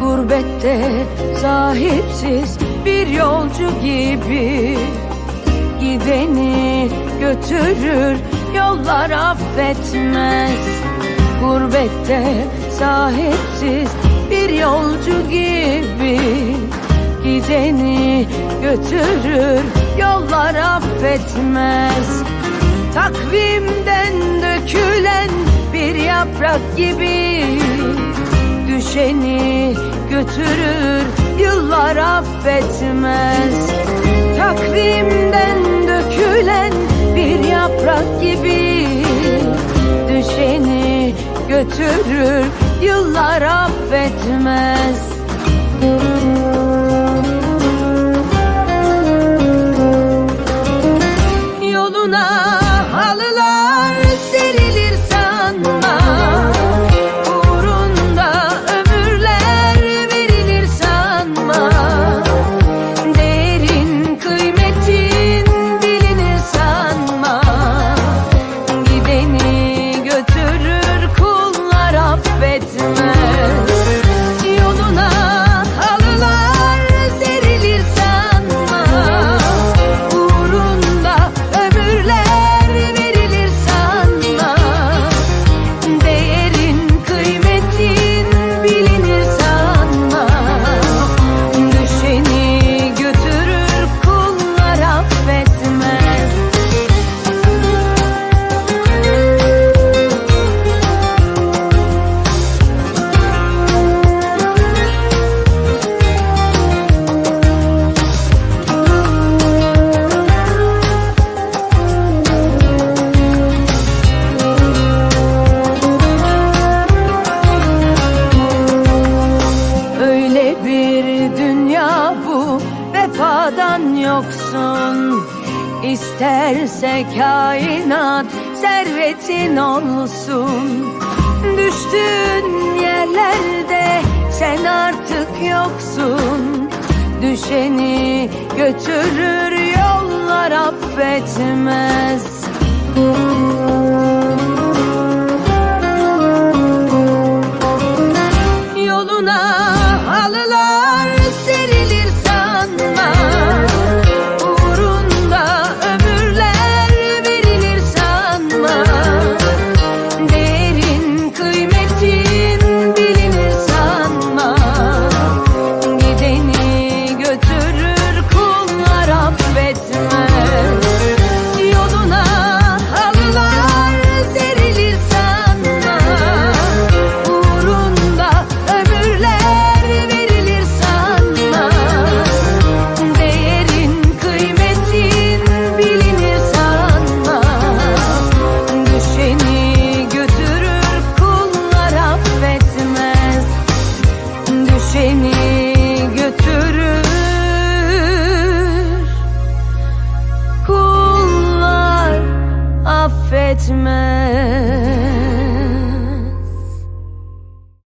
Gurbette sahipsiz bir yolcu gibi Gideni götürür yollar affetmez. Gurbette sahipsiz bir yolcu gibi Gideni götürür yollar affetmez. Takvimden dökülen bir yaprak gibi Düşeni götürür yıllar affetmez yaprak gibi Düşeni götürür yıllar affetmez vefadan yoksun. İsterse kainat servetin olsun. Düştüğün yerlerde sen artık yoksun. Düşeni götürür yollar affetmez beni götürür. Kullar affetmez.